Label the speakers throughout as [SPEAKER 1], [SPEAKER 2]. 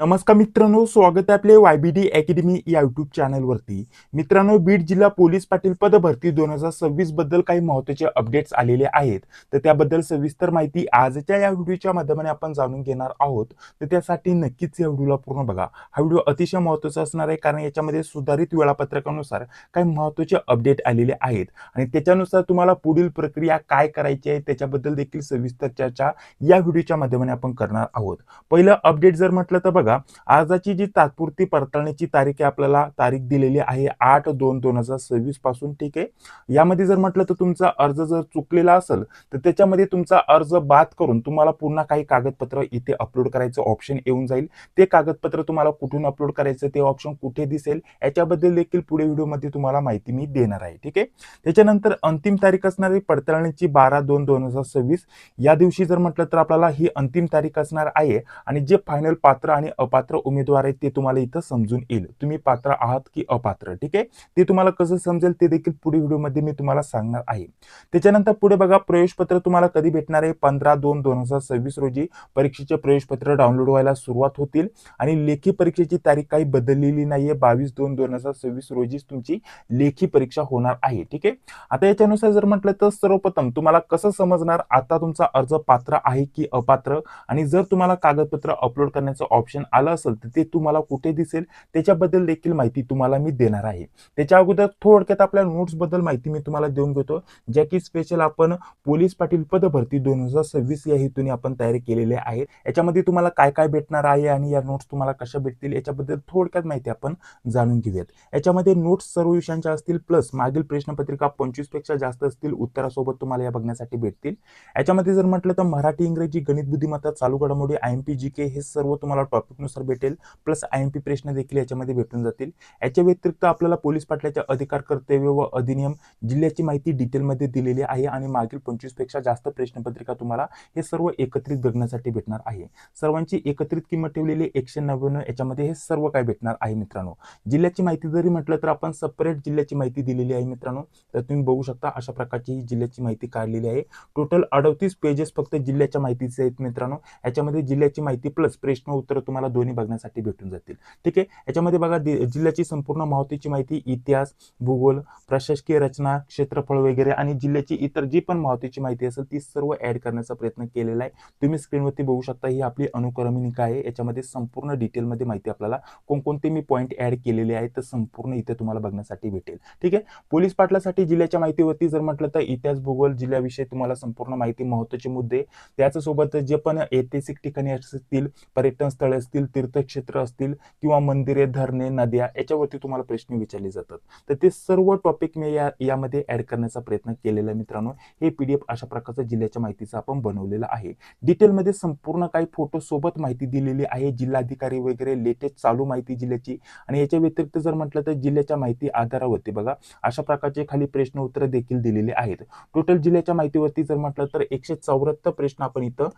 [SPEAKER 1] नमस्कार मित्रांनो स्वागत आहे आपले वाय बी डी अकॅडमी या युट्यूब चॅनलवरती मित्रांनो बीड जिल्हा पोलीस पाटील पदभरती दोन हजार सव्वीसबद्दल काही महत्त्वाचे अपडेट्स आलेले आहेत. तर त्याबद्दल सविस्तर माहिती आजच्या या व्हिडिओच्या माध्यमाने आपण जाणून घेणार आहोत. तर त्यासाठी नक्कीच या व्हिडिओला पूर्ण बघा. हा व्हिडिओ अतिशय महत्त्वाचा असणार आहे कारण याच्यामध्ये सुधारित वेळापत्रकानुसार काही महत्त्वाचे अपडेट आलेले आहेत. आणि त्याच्यानुसार तुम्हाला पुढील प्रक्रिया काय करायची आहे त्याच्याबद्दल देखील सविस्तर चर्चा या व्हिडिओच्या माध्यमाने आपण करणार आहोत. पहिलं अपडेट जर म्हटलं तर बघा आजची जी तात्पुरती पडताळणीची तारीख आहे आपल्याला तारीख दिलेली आहे आठ दोन दोन हजार सव्वीसपासून ठीक आहे? यामध्ये जर म्हटलं तर तुमचा अर्ज जर चुकलेला असेल तर त्याच्यामध्ये तुमचा अर्ज बाद करून तुम्हाला पुन्हा काही कागदपत्र इथे अपलोड करायचं ऑप्शन येऊन जाईल. ते कागदपत्र तुम्हाला कुठून अपलोड करायचं ते ऑप्शन कुठे दिसेल याच्याबद्दल देखील पुढे व्हिडिओमध्ये तुम्हाला माहिती मी देणार आहे ठीक आहे? त्याच्यानंतर अंतिम तारीख असणारी पडताळणीची बारा दोन दोन हजार सव्वीस. या दिवशी जर म्हटलं तर आपल्याला ही अंतिम तारीख असणार आहे आणि जे फायनल पात्र आणि अपात्र उमेदवार आहेत ते तुम्हाला इथं समजून येईल. तुम्ही पात्र आहात की अपात्र ठीक आहे? ते तुम्हाला कसं समजेल ते देखील पुढे व्हिडिओमध्ये मी तुम्हाला सांगणार आहे. त्याच्यानंतर पुढे बघा प्रवेशपत्र तुम्हाला कधी भेटणार आहे? पंधरा दोन दोन हजार सव्वीस रोजी परीक्षेचे प्रवेशपत्र डाउनलोड व्हायला सुरुवात होतील आणि लेखी परीक्षेची तारीख काही बदललेली नाहीये. बावीस दोन दोन हजार सव्वीस रोजीच तुमची लेखी परीक्षा होणार आहे ठीक आहे? आता याच्यानुसार जर म्हटलं तर सर्वप्रथम तुम्हाला कसं समजणार? आता तुमचा अर्ज पात्र आहे की अपात्र? आणि जर तुम्हाला कागदपत्र अपलोड करण्याचं ऑप्शन आलं असेल तर ते तुम्हाला कुठे दिसेल त्याच्याबद्दल देखील माहिती तुम्हाला मी देणार आहे. त्याच्या अगोदर थोडक्यात आपल्या नोट्सबद्दल माहिती मी तुम्हाला देऊन घेतो ज्या की स्पेशल आपण पोलीस पाटील पदभरती दोन हजार सव्वीस या हेतूने आपण तयारी केलेले आहेत याच्यामध्ये तुम्हाला काय काय भेटणार आहे आणि या नोट्स तुम्हाला कशा भेटतील याच्याबद्दल थोडक्यात माहिती आपण जाणून घेऊयात. याच्यामध्ये नोट्स सर्व विषयांच्या असतील प्लस मागील प्रश्नपत्रिका पंचवीसपेक्षा जास्त असतील उत्तरासोबत तुम्हाला या बघण्यासाठी भेटतील. याच्यामध्ये जर म्हटलं तर मराठी इंग्रजी गणित बुद्धिमत्ता चालू घडामोडी I M P G K हे सर्व तुम्हाला टॉपिकनुसार भेटेल प्लस आय एम पी प्रश्न देखील याच्यामध्ये भेटून जातील. याच्या व्यतिरिक्त आपल्याला पोलीस पाटलाच्या अधिकार कर्तव्य व अधिनियम जिल्ह्याची माहिती डिटेलमध्ये दिलेली आहे आणि मागील पंचवीसपेक्षा जास्त प्रश्नपत्रिका तुम्हाला हे सर्व एकत्रित बघण्यासाठी भेटणार आहे. सर्वांची एकत्रित किंमत ठेवलेली एकशे नव्याण्णव याच्यामध्ये हे सर्व काय भेटणार आहे मित्रांनो? जिल्ह्याची माहिती जरी म्हटलं तर आपण सपरेट जिल्ह्याची माहिती दिलेली आहे मित्रांनो. तर तुम्ही बघू शकता अशा प्रकारची ही जिल्ह्याची माहिती काढलेली आहे. टोटल अडतीस पेजेस फक्त जिल्ह्याच्या माहितीचे आहेत मित्रांनो. याच्यामध्ये जिल्ह्याची माहिती प्लस प्रश्न उत्तर तुम्हाला दोन्ही बघण्यासाठी भेटून जातील. ठीक आहे? याच्यामध्ये बघा जिल्ह्याची संपूर्ण महत्वाची माहिती इतिहास भूगोल प्रशासकीय रचना क्षेत्रफळ वगैरे आणि जिल्ह्याची इतर जी पण महत्वाची माहिती असेल ती सर्व ऍड करण्याचा प्रयत्न केलेला आहे. तुम्ही स्क्रीनवरती बघू शकता ही आपली अनुक्रमणिका आहे. याच्यामध्ये संपूर्ण डिटेलमध्ये माहिती आपल्याला कोणकोणते मी पॉईंट ऍड केलेले आहेत तर संपूर्ण इथे तुम्हाला बघण्यासाठी भेटेल. ठीक आहे? पोलीस पाटलासाठी जिल्ह्याच्या माहितीवरती जर म्हटलं तर इतिहास भूगोल जिल्ह्याविषयी तुम्हाला संपूर्ण माहिती महत्त्वाचे मुद्दे त्याच्यासोबत जे पण ऐतिहासिक ठिकाणी असतील पर्यटन स्थळे असतील तीर्थक्षेत्र असतील किंवा मंदिरे धरणे नद्या याच्यावरती तुम्हाला प्रश्न विचारले जातात. तर ते सर्व टॉपिक मी या यामध्ये ऍड करण्याचा प्रयत्न केलेला आहे मित्रांनो. हे पीडीएफ अशा प्रकारचं जिल्ह्याच्या माहितीचं आपण बनवलेलं आहे. डिटेलमध्ये संपूर्ण काही फोटो सोबत माहिती दिलेली आहे. जिल्हाधिकारी वगैरे लेटेस्ट चालू माहिती जिल्ह्याची. आणि याच्या व्यतिरिक्त जर म्हटलं तर जिल्ह्याच्या माहिती आधारावरती बघा. अशा प्रकारचे खाली प्रश्न उत्तर देखील दिलेले आहेत. टोटल जिल्ह्याच्या माहितीवरती जर म्हटलं तर एकशे चौऱ्याहत्तर प्रश्न आपण इथं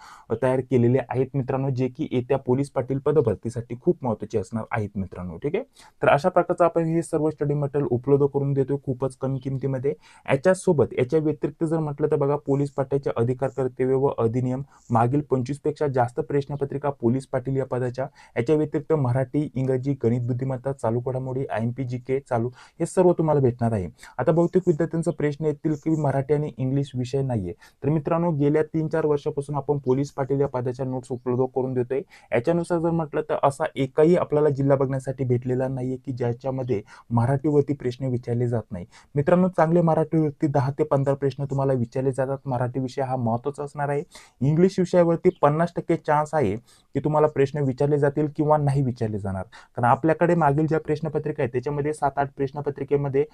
[SPEAKER 1] तयार केलेले आहेत मित्रांनो. जे की येत्या पोलीस पाटील पद भरतीसाठी खूप महत्त्वाची असणार आहेत मित्रांनो ठीक आहे? तर अशा प्रकारचं आपण हे सर्व स्टडी मटेरियल उपलब्ध करून देतो खूपच कमी किमतीमध्ये. याच्यासोबत याच्या व्यतिरिक्त जर म्हटलं तर बघा पोलीस पाट्याचे अधिकार कर्तव्य व अधिनियम मागील पंचवीसपेक्षा जास्त प्रश्नपत्रिका पोलीस पाटील या पदाच्या. याच्या व्यतिरिक्त मराठी इंग्रजी गणित बुद्धिमत्ता चालू घडामोडी I M P G K चालू हे सर्व तुम्हाला भेटणार आहे. आता बहुतेक विद्यार्थ्यांचा प्रश्न येतील की मराठी आणि इंग्लिश विषय नाहीये. तर मित्रांनो गेल्या तीन चार वर्षापासून आपण पोलीस पाटील या पदाच्या नोट्स उपलब्ध करून देतोय. याच्यानुसार जर म्हटलं तर असा एकही आपल्याला जिल्हा बघण्यासाठी भेटलेला नाही आहे की ज्याच्यामध्ये मराठीवरती प्रश्न विचारले जात नाही. मित्रांनो चांगले मराठीवरती दहा ते पंधरा प्रश्न तुम्हाला विचारले जातात. मराठी विषय हा महत्त्वाचा असणार आहे. इंग्लिश विषयावरती पन्नास टक्के चान्स आहे की तुम्हाला प्रश्न विचारले जातील किंवा नाही विचारले जाणार. कारण आपल्याकडे मागील ज्या प्रश्नपत्रिका आहेत त्याच्यामध्ये सात आठ प्रश्नपत्रिकेमध्ये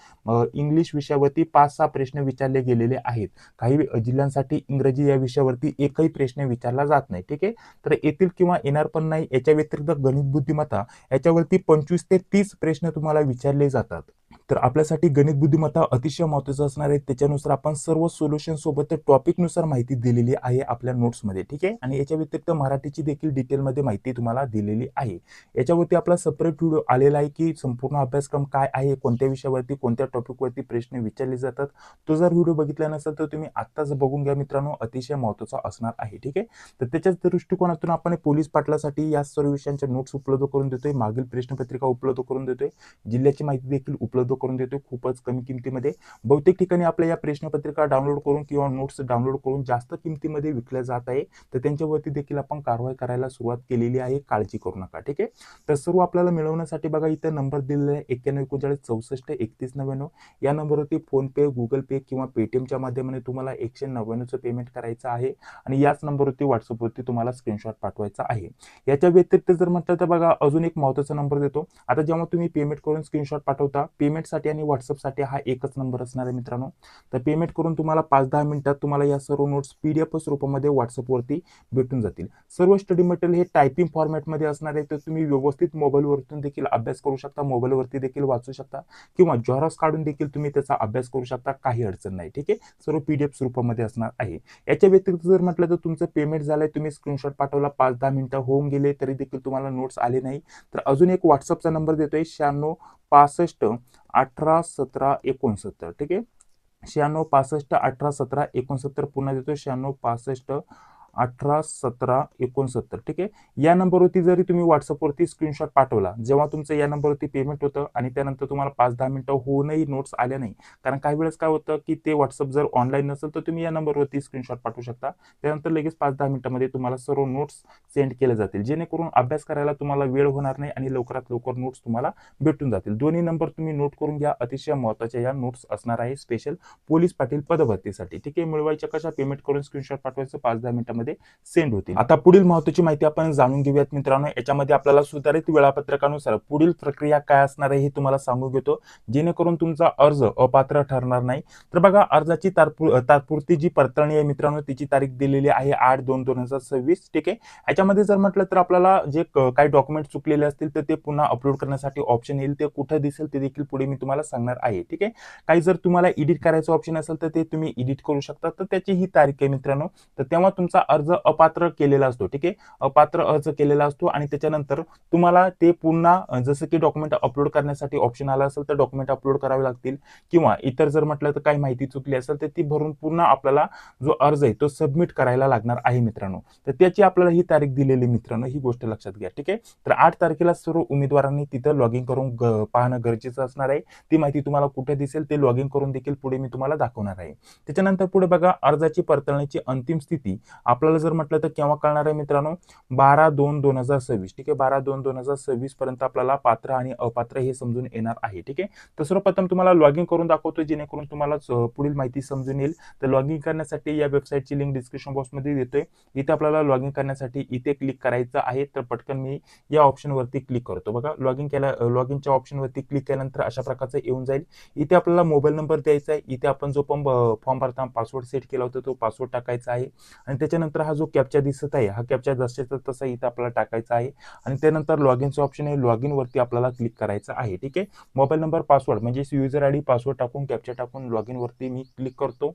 [SPEAKER 1] इंग्लिश विषयावरती पाच सहा प्रश्न विचारले गेलेले आहेत. काही जिल्ह्यांसाठी इंग्रजी या विषयावरती एकही प्रश्न विचारला जात नाही. ठीक आहे? तर येतील किंवा येणार पण नाही याच्या व्यतिरिक्त गणित बुद्धिमत्ता याच्यावरती पंचवीस ते तीस प्रश्न तुम्हाला विचारले जातात. तर आपल्यासाठी गणित बुद्धिमत्ता अतिशय महत्त्वाचं असणार आहे. त्याच्यानुसार आपण सर्व सोल्युशन सोबत टॉपिकनुसार माहिती दिलेली आहे आपल्या नोट्समध्ये ठीक आहे? आणि याच्या व्यतिरिक्त मराठीची देखील डिटेलमध्ये माहिती तुम्हाला दिलेली आहे. याच्यावरती आपला सेपरेट व्हिडिओ आलेला आहे की संपूर्ण अभ्यासक्रम काय आहे कोणत्या विषयावरती कोणत्या टॉपिकवरती प्रश्न विचारले जातात. तो जर व्हिडिओ बघितला नसेल तर तुम्ही आत्ताच बघून घ्या मित्रांनो अतिशय महत्त्वाचा असणार आहे ठीक आहे? तर त्याच्याच दृष्टिकोनातून आपण पोलीस पाटलासाठी या सर्व विषयांच्या नोट्स उपलब्ध करून देतोय. मागील प्रश्नपत्रिका उपलब्ध करून देतोय. जिल्ह्याची माहिती देखील उपलब्ध करून देतो खूपच कमी किमतीमध्ये. बहुतेक ठिकाणी आपल्या या प्रश्नपत्रिका डाउनलोड करून किंवा नोट्स डाउनलोड करून जास्त किमतीमध्ये विकल्या जात आहे. तर त्यांच्यावरती देखील आपण कारवाई करायला सुरुवात केलेली आहे. काळजी करू नका ठीक आहे? तर सर्व आपल्याला मिळवण्यासाठी बघा इथं नंबर दिलेला आहे एक्क्याण्णव एकोणचाळीस चौसष्ट एकतीस नव्याण्णव. या नंबरवरती फोनपे गुगल पे किंवा पेटीएमच्या माध्यमाने तुम्हाला एकशे नव्याण्णवचं पेमेंट करायचं आहे. आणि याच नंबरवरती व्हॉट्सअपवरती तुम्हाला स्क्रीनशॉट पाठवायचा आहे. याच्या व्यतिरिक्त जर म्हटलं तर बघा अजून एक महत्त्वाचा नंबर देतो. आता जेव्हा तुम्ही पेमेंट करून स्क्रीनशॉट पाठवता पेमेंट पेमेंटसाठी आणि व्हॉट्सअपसाठी हा एकच नंबर असणार आहे मित्रांनो. तर पेमेंट करून तुम्हाला पाच दहा मिनिटात तुम्हाला या सर्व नोट्स पी डी एफ स्वरूपामध्ये व्हॉट्सअपवरती भेटून जातील. सर्व स्टडी मटेरियल हे टायपिंग फॉर्मॅटमध्ये असणार आहे. तर तुम्ही व्यवस्थित मोबाईलवरतून देखील अभ्यास करू शकता मोबाईलवरती देखील वाचू शकता किंवा जॉरॉक्स काढून देखील तुम्ही त्याचा अभ्यास करू शकता. काही अडचण नाही ठीक आहे? सर्व पी डी एफ स्वरूपामध्ये असणार आहे. याच्या व्यतिरिक्त जर म्हटलं तर तुमचं पेमेंट झालंय तुम्ही स्क्रीनशॉट पाठवला पाच दहा मिनिटं होऊन गेले तरी देखील तुम्हाला नोट्स आले नाही. तर अजून एक व्हॉट्सअपचा नंबर देतोय शहाण्णव पासष्ट अठरा सतरा एकोणसत्तर. ठीक आहे? शहाण्णव पासष्ट अठरा सतरा एकोणसत्तर पुन्हा देतो शहाण्णव पासष्ट अठरा सतरा एकोणसत्तर. ठीक आहे? या नंबरवरती जरी तुम्ही व्हॉट्सअपवरती स्क्रीनशॉट पाठवला जेव्हा तुमचं या नंबरवरती पेमेंट होतं आणि त्यानंतर तुम्हाला पाच दहा मिनिटं होऊनही नोट्स आल्या नाही कारण काही वेळेस काय होतं की ते व्हॉट्सअप जर ऑनलाईन नसेल तर तुम्ही या नंबरवरती स्क्रीनशॉट पाठवू शकता. त्यानंतर लगेच पाच दहा मिनिटामध्ये तुम्हाला सर्व नोट्स सेंड केले जातील जेणेकरून अभ्यास करायला तुम्हाला वेळ होणार नाही आणि लवकरात लवकर नोट्स तुम्हाला भेटून जातील. दोन्ही नंबर तुम्ही नोट करून घ्या अतिशय महत्त्वाच्या या नोट्स असणार आहे स्पेशल पोलीस पाटील पदभरतीसाठी. ठीक आहे? मिळवायच्या कशा पेमेंट करून स्क्रीनशॉट पाठवायचं? पाच दहा मिनिटामध्ये सेंड होतील आता पुढील महत्वाची माहिती आपण जाणून घेऊयात मित्रांनो. याच्यामध्ये आपल्याला सुधारित वेळापत्रकानुसार पुढील प्रक्रिया काय असणार आहे हे तुम्हाला सांगू घेतो. जेणेकरून तुमचा अर्ज अपात्र ठरणार नाही. तर बघा अर्जाची तात्पु तात्पुरती जी पडताळणी आहे मित्रांनो तिची तारीख दिलेली आहे आठ दोन दोन हजार सव्वीस. ठीक आहे? याच्यामध्ये जर म्हटलं तर आपल्याला जे काही डॉक्युमेंट चुकलेले असतील तर ते पुन्हा अपलोड करण्यासाठी ऑप्शन येईल. ते कुठं दिसेल ते देखील पुढे मी तुम्हाला सांगणार आहे. ठीक आहे? काही जर तुम्हाला एडिट करायचं ऑप्शन असेल तर ते तुम्ही एडिट करू शकता. तर त्याची ही तारीख आहे मित्रांनो. तर तेव्हा तुमचा अर्ज अपात्र केलेला असतो ठीक आहे? अपात्र अर्ज केलेला असतो आणि त्याच्यानंतर तुम्हाला ते पुन्हा जसं की डॉक्युमेंट अपलोड करण्यासाठी ऑप्शन आला असेल तर डॉक्युमेंट अपलोड करावे लागतील. किंवा इतर जर म्हटलं तर काही माहिती चुकली असेल तर ती भरून पुन्हा आपल्याला जो अर्ज आहे तो सबमिट करायला लागणार आहे मित्रांनो. तर त्याची आपल्याला ही तारीख दिलेली मित्रांनो ही गोष्ट लक्षात घ्या ठीक आहे? तर आठ तारखेला सर्व उमेदवारांनी तिथं लॉग इन करून पाहणं गरजेचं असणार आहे. ती माहिती तुम्हाला कुठे दिसेल ते लॉग इन करून देखील पुढे मी तुम्हाला दाखवणार आहे. त्याच्यानंतर पुढे बघा अर्जाची पडताळणीची अंतिम स्थिती आपल्याला जर म्हटलं तर केव्हा कळणार आहे मित्रांनो? बारा दोन दोन हजार सव्वीस. ठीक आहे? बारा दोन दोन हजार सव्वीस पर्यंत आपल्याला पात्र आणि अपात्र हे समजून येणार आहे. ठीक आहे? तर सर्वप्रथम तुम्हाला लॉग इन करून दाखवतो जेणेकरून तुम्हाला पुढील माहिती समजून येईल. तर लॉग इन करण्यासाठी या वेबसाईटची लिंक डिस्क्रिप्शन बॉक्समध्ये देतोय. इथे आपल्याला लॉग इन करण्यासाठी इथे क्लिक करायचं आहे. तर पटकन मी या ऑप्शनवरती क्लिक करतो. बघा लॉग इन केल्या लॉग इनच्या ऑप्शनवरती क्लिक केल्यानंतर अशा प्रकारचं येऊन जाईल. इथे आपल्याला मोबाईल नंबर द्यायचा आहे. इथे आपण जो पण फॉर्म भरता पासवर्ड सेट केला होता तो पासवर्ड टाकायचा आहे. आणि त्याच्यानंतर हा जो कॅप्चा दिसत आहे हा कॅप्चा जसेचा तसा इथं आपल्याला टाकायचा आहे. आणि त्यानंतर लॉग इनचं ऑप्शन आहे लॉग इनवरती आपल्याला क्लिक करायचं आहे ठीक आहे? मोबाईल नंबर पासवर्ड म्हणजेच युजर आय डी पासवर्ड टाकून कॅप्चा टाकून लॉग इनवरती मी क्लिक करतो.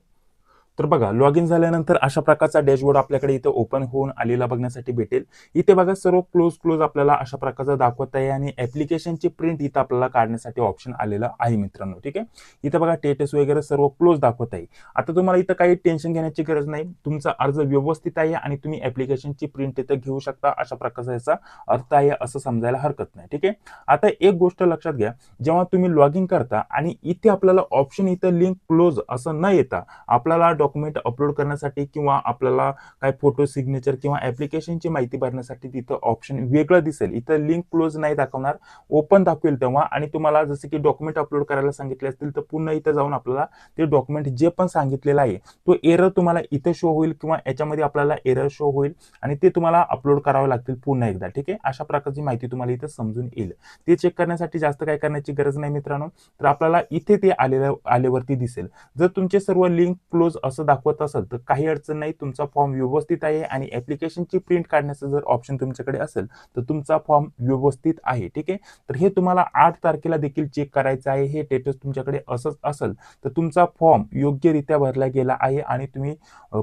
[SPEAKER 1] तर बघा लॉग इन झाल्यानंतर अशा प्रकारचा डॅशबोर्ड आपल्याकडे इथं ओपन होऊन आलेला बघण्यासाठी भेटेल. इथे बघा सर्व क्लोज क्लोज आपल्याला अशा प्रकारचा दाखवत आहे आणि ऍप्लिकेशनची प्रिंट इथं आपल्याला काढण्यासाठी ऑप्शन आलेलं आहे मित्रांनो ठीक आहे? इथं बघा टेटस वगैरे सर्व क्लोज दाखवत आहे. आता तुम्हाला इथं काही टेन्शन घेण्याची गरज नाही. तुमचा अर्ज व्यवस्थित आहे आणि तुम्ही ऍप्लिकेशनची प्रिंट इथं घेऊ शकता. अशा प्रकारचा याचा अर्थ आहे असं समजायला हरकत नाही ठीक आहे? आता एक गोष्ट लक्षात घ्या. जेव्हा तुम्ही लॉग इन करता आणि इथे आपल्याला ऑप्शन इथं लिंक क्लोज असं न येता आपल्याला डॉक्युमेंट अपलोड करण्यासाठी किंवा आपल्याला काय फोटो सिग्नेचर किंवा ऍप्लिकेशनची माहिती भरण्यासाठी तिथं ऑप्शन वेगळं दिसेल. इथं लिंक क्लोज नाही दाखवणार. ओपन दाखवेल तेव्हा आणि तुम्हाला जसं की डॉक्युमेंट अपलोड करायला सांगितले असतील तर पुन्हा इथं जाऊन आपल्याला ते डॉक्युमेंट जे पण सांगितलेलं आहे तो एरर तुम्हाला इथं शो होईल किंवा याच्यामध्ये आपल्याला एरर शो होईल आणि ते तुम्हाला अपलोड करावे लागतील पुन्हा एकदा. ठीक आहे? अशा प्रकारची माहिती तुम्हाला इथं समजून येईल. ते चेक करण्यासाठी जास्त काय करण्याची गरज नाही मित्रांनो. तर आपल्याला इथे ते आलेल्या आल्यावरती दिसेल. जर तुमचे सर्व लिंक क्लोज असं दाखवत असेल तर काही अडचण नाही. तुमचा फॉर्म व्यवस्थित आहे आणि ॲप्लिकेशनची प्रिंट काढण्याचं जर ऑप्शन तुमच्याकडे असेल तर तुमचा फॉर्म व्यवस्थित आहे. ठीक आहे? तर हे तुम्हाला आठ तारखेला देखील चेक करायचं आहे. हे स्टेटस तुमच्याकडे असंच असेल तर तुमचा फॉर्म योग्यरित्या भरला गेला आहे आणि तुम्ही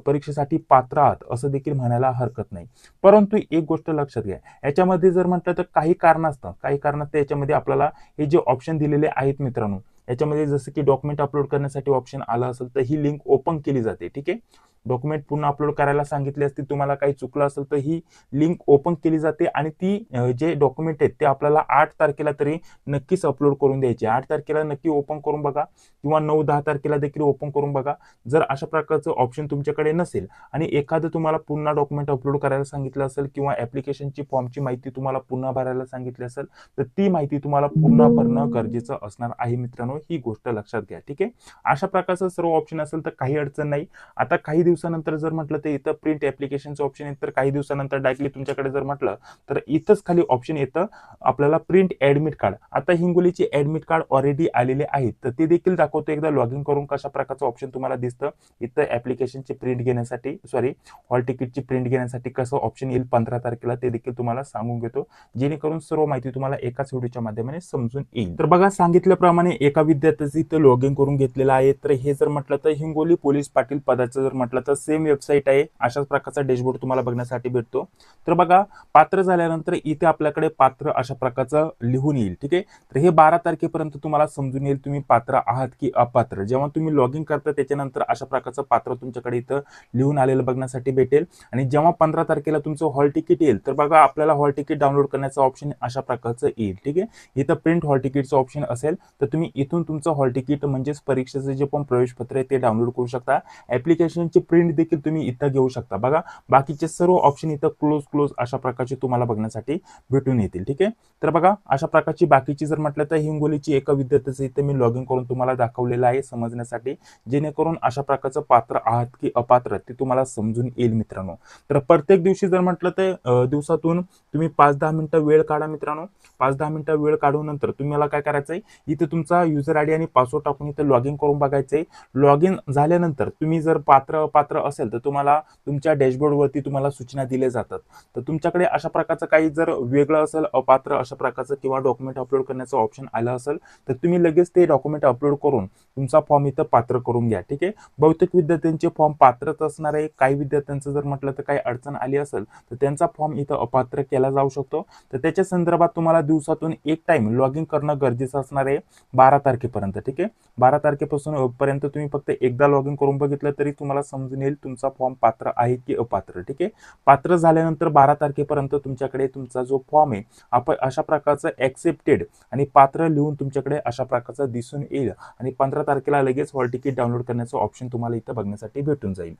[SPEAKER 1] परीक्षेसाठी पात्र आहात असं देखील म्हणायला हरकत नाही. परंतु एक गोष्ट लक्षात घ्या. याच्यामध्ये जर म्हटलं तर काही कारणास्तव काही कारणास्तव याच्यामध्ये आपल्याला हे जे ऑप्शन दिलेले आहेत मित्रांनो याच्यामध्ये जसं की डॉक्युमेंट अपलोड करण्यासाठी ऑप्शन आला असेल तर ही लिंक ओपन केली जाते ठीक आहे? डॉक्युमेंट पुन्हा अपलोड करायला सांगितले असते तुम्हाला काही चुकलं असेल तर ही लिंक ओपन केली जाते आणि ती जे डॉक्युमेंट आहेत ते आपल्याला आठ तारखेला तरी नक्कीच अपलोड करून द्यायचे. आठ तारखेला नक्की ओपन करून बघा किंवा नऊ दहा तारखेला देखील ओपन करून बघा. जर अशा प्रकारचं ऑप्शन तुमच्याकडे नसेल आणि एखादं तुम्हाला पुन्हा डॉक्युमेंट अपलोड करायला सांगितलं असेल किंवा ऍप्लिकेशनची फॉर्मची माहिती तुम्हाला पुन्हा भरायला सांगितली असेल तर ती माहिती तुम्हाला पुन्हा भरणं गरजेचं असणार आहे मित्रांनो. ही गोष्ट लक्षात घ्या ठीक आहे? अशा प्रकारचं सर्व ऑप्शन असेल तर काही अडचण नाही. आता काही दिवस दिवसानंतर जर म्हटलं तर इथं प्रिंट ऍप्लिकेशनचं ऑप्शन येतं तर काही दिवसानंतर डायरेक्टली तुमच्याकडे जर म्हटलं तर इथंच खाली ऑप्शन येतं आपल्याला प्रिंट ऍडमिट कार्ड आता हिंगोलीचे ऍडमिट कार्ड ऑलरेडी आलेले आहेत तर ते देखील दाखवतो एकदा लॉग इन करून कशा प्रकारचं ऑप्शन तुम्हाला दिसतं. इथं ऍप्लिकेशनची प्रिंट घेण्यासाठी सॉरी हॉल तिकीटची प्रिंट घेण्यासाठी कसं ऑप्शन येईल पंधरा तारखेला ते देखील तुम्हाला सांगून घेतो. जेणेकरून सर्व माहिती तुम्हाला एकाच व्हिडिओच्या माध्यमाने समजून येईल. तर बघा सांगितल्याप्रमाणे एका विद्यार्थ्याचं इथं लॉग इन करून घेतलेलं आहे. तर हे जर म्हटलं तर हिंगोली पोलीस पाटील पदाचं जर म्हटलं तर सेम वेबसाईट आहे. अशाच प्रकारचा डॅशबोर्ड तुम्हाला बघण्यासाठी भेटतो. तर बघा पात्र झाल्यानंतर इथे आपल्याकडे पात्र अशा प्रकारचं लिहून येईल ठीक आहे? तर हे बारा तारखेपर्यंत तुम्हाला समजून येईल तुम्ही पात्र आहात की अपात्र. जेव्हा तुम्ही लॉग इन करता त्याच्यानंतर अशा प्रकारचं पात्र तुमच्याकडे इथं लिहून आलेलं बघण्यासाठी भेटेल. आणि जेव्हा पंधरा तारखेला तुमचं हॉल तिकीट येईल तर बघा आपल्याला हॉल तिकीट डाउनलोड करण्याचं ऑप्शन अशा प्रकारचं येईल ठीक आहे? इथं प्रिंट हॉल तिकीटचं ऑप्शन असेल तर तुम्ही इथून तुमचं हॉल तिकीट म्हणजेच परीक्षेचं जे पण प्रवेशपत्र आहे ते डाउनलोड करू शकता. ऍप्लिकेशनची प्रिंट देखील तुम्ही इथं घेऊ शकता. बघा बाकीचे सर्व ऑप्शन इथं क्लोज क्लोज अशा प्रकारचे तुम्हाला बघण्यासाठी भेटून येतील ठीक आहे? तर बघा अशा प्रकारची बाकीची जर म्हटलं तर हिंगोलीची एका विद्यार्थ्याचं इथं मी लॉग इन करून तुम्हाला दाखवलेलं आहे समजण्यासाठी जेणेकरून अशा प्रकारचं पात्र आहात की अपात्र ते तुम्हाला समजून येईल मित्रांनो. तर प्रत्येक दिवशी जर म्हटलं तर दिवसातून तुम्ही पाच दहा मिनिटं वेळ काढा मित्रांनो. पाच दहा मिनिटं वेळ काढून नंतर तुम्हाला काय करायचं आहे इथे तुमचा युजर आय डी आणि पासवर्ड टाकून इथे लॉग इन करून बघायचं आहे लॉग इन झाल्यानंतर तुम्ही जर पात्र पात्र असेल तर तुम्हाला तुमच्या डॅशबोर्डवरती तुम्हाला सूचना दिल्या जातात. तर तुमच्याकडे अशा प्रकारचं काही जर वेगळं असेल अपात्र अशा प्रकारचं किंवा डॉक्युमेंट अपलोड करण्याचं ऑप्शन आलं असेल तर तुम्ही लगेच ते डॉक्युमेंट अपलोड करून तुमचा फॉर्म इथं पात्र करून घ्या ठीक आहे? बहुतेक विद्यार्थ्यांचे फॉर्म पात्रच असणार आहे काही विद्यार्थ्यांचं जर म्हटलं तर काही अडचण आली असेल तर त्यांचा फॉर्म इथं अपात्र केला जाऊ शकतो. तर त्याच्या संदर्भात तुम्हाला दिवसातून एक टाइम लॉग इन करणं गरजेचं असणार आहे बारा तारखेपर्यंत ठीक आहे? बारा तारखेपासून पर्यंत तुम्ही फक्त एकदा लॉग इन करून बघितलं तरी तुम्हाला समजा समजून येईल तुमचा फॉर्म पात्र आहे की अपात्र ठीक आहे? पात्र झाल्यानंतर बारा तारखेपर्यंत तुमच्याकडे तुमचा जो फॉर्म आहे आपण अशा प्रकारचं ऍक्सेप्टेड आणि पात्र लिहून तुमच्याकडे अशा प्रकारचं दिसून येईल आणि पंधरा तारखेला लगेच हॉल तिकीट डाउनलोड करण्याचं ऑप्शन तुम्हाला इथं बघण्यासाठी भेटून जाईल.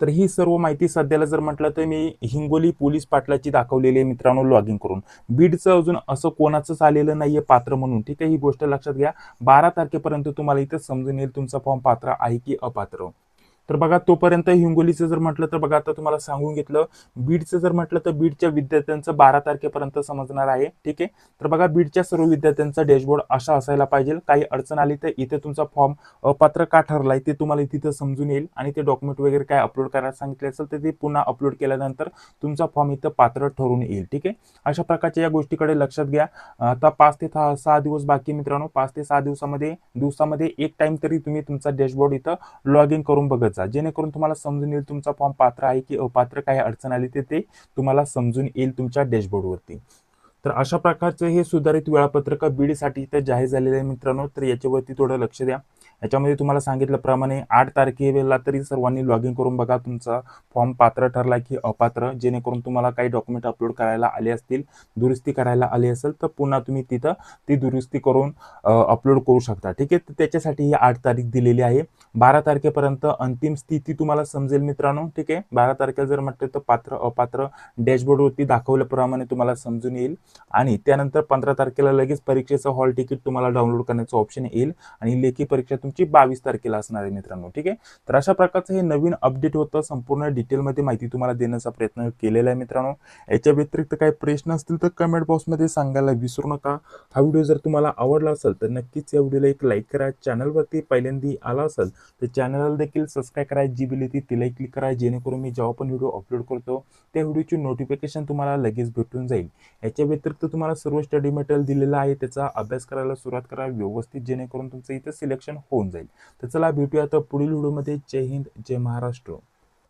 [SPEAKER 1] तर ही सर्व माहिती सध्याला जर म्हटलं तर मी हिंगोली पोलीस पाटलाची दाखवलेली आहे मित्रांनो लॉग इन करून. बीडचं अजून असं कोणाचंच आलेलं नाहीये पात्र म्हणून ठीक आहे? ही गोष्ट लक्षात घ्या. बारा तारखेपर्यंत तुम्हाला इथं समजून येईल तुमचा फॉर्म पात्र आहे की अपात्र. तर बघा तोपर्यंत हिंगोलीचं जर म्हटलं तर बघा आता तुम्हाला सांगून घेतलं बीडचं जर म्हटलं तर बीडच्या विद्यार्थ्यांचं बारा तारखेपर्यंत समजणार आहे ठीक आहे? तर बघा बीडच्या सर्व विद्यार्थ्यांचा डॅशबोर्ड असा असायला पाहिजे. काही अडचण आली तर इथे तुमचा फॉर्म पात्र का ठरलाय ते तुम्हाला तिथं समजून येईल आणि ते डॉक्युमेंट वगैरे काय अपलोड करायला सांगितले असेल तर ते पुन्हा अपलोड केल्यानंतर तुमचा फॉर्म इथं पात्र ठरून येईल ठीक आहे? अशा प्रकारच्या या गोष्टीकडे लक्षात घ्या. आता पाच ते सहा सहा दिवस बाकी मित्रांनो. पाच ते सहा दिवसामध्ये दिवसामध्ये एक टाइम तरी तुम्ही तुमचा डॅशबोर्ड इथं लॉग इन करून बघत करायचा. जेणेकरून तुम्हाला समजून येईल तुमचा फॉर्म पात्र आहे की अपात्र काही अडचण आली ते तुम्हाला समजून येईल तुमच्या डॅशबोर्डवरती तर अशा प्रकारचं हे सुधारित वेळापत्रक बीडीसाठी इथं जाहीर झालेलं आहे मित्रांनो. तर याच्यावरती थोडं लक्ष द्या. याच्यामध्ये तुम्हाला सांगितल्याप्रमाणे आठ तारखेला तरी सर्वांनी लॉग इन करून बघा. तुमचा फॉर्म पात्र ठरला की अपात्र जेणेकरून तुम्हाला काही डॉक्युमेंट अपलोड करायला आले असतील दुरुस्ती करायला आली असेल तर पुन्हा तुम्ही तिथं ती दुरुस्ती करून अपलोड करू शकता. ठीक आहे? तर त्याच्यासाठी ही आठ तारीख दिलेली आहे. बारा तारखेपर्यंत अंतिम स्थिती तुम्हाला समजेल मित्रांनो. ठीक आहे? बारा तारखेला जर म्हटलं तर पात्र अपात्र डॅशबोर्डवरती दाखवल्याप्रमाणे तुम्हाला समजून येईल. आणि त्यानंतर पंधरा तारखेला लगेच परीक्षेचं हॉल तिकीट तुम्हाला डाउनलोड करण्याचं ऑप्शन येईल. आणि लेखी परीक्षा तुमची बावीस तारखेला असणार आहे मित्रांनो ठीक आहे? तर अशा प्रकारचं हे नवीन अपडेट होतं संपूर्ण डिटेलमध्ये माहिती तुम्हाला देण्याचा प्रयत्न केलेला आहे मित्रांनो. याच्या व्यतिरिक्त काही प्रश्न असतील तर कमेंट बॉक्समध्ये सांगायला विसरू नका. हा व्हिडिओ जर तुम्हाला आवडला असेल तर नक्कीच या व्हिडिओला एक लाईक करा. चॅनलवरती पहिल्यांदा आला असेल तर चॅनलला देखील सबस्क्राईब करा. जी बिल येते तिलाही क्लिक करा. जेणेकरून मी जेव्हा पण व्हिडिओ अपलोड करतो त्या व्हिडिओची नोटिफिकेशन तुम्हाला लगेच भेटून जाईल. याच्या व्यतिरिक्त तुम्हाला सर्व स्टडी मटेरियल दिलेलं आहे त्याचा अभ्यास करायला सुरुवात करा. व्यवस्थित जेणेकरून तुमचं इथं सिलेक्शन हो होऊन जाईल. तर चला भेटूया आता पुढील व्हिडिओमध्ये. जय हिंद जय महाराष्ट्र.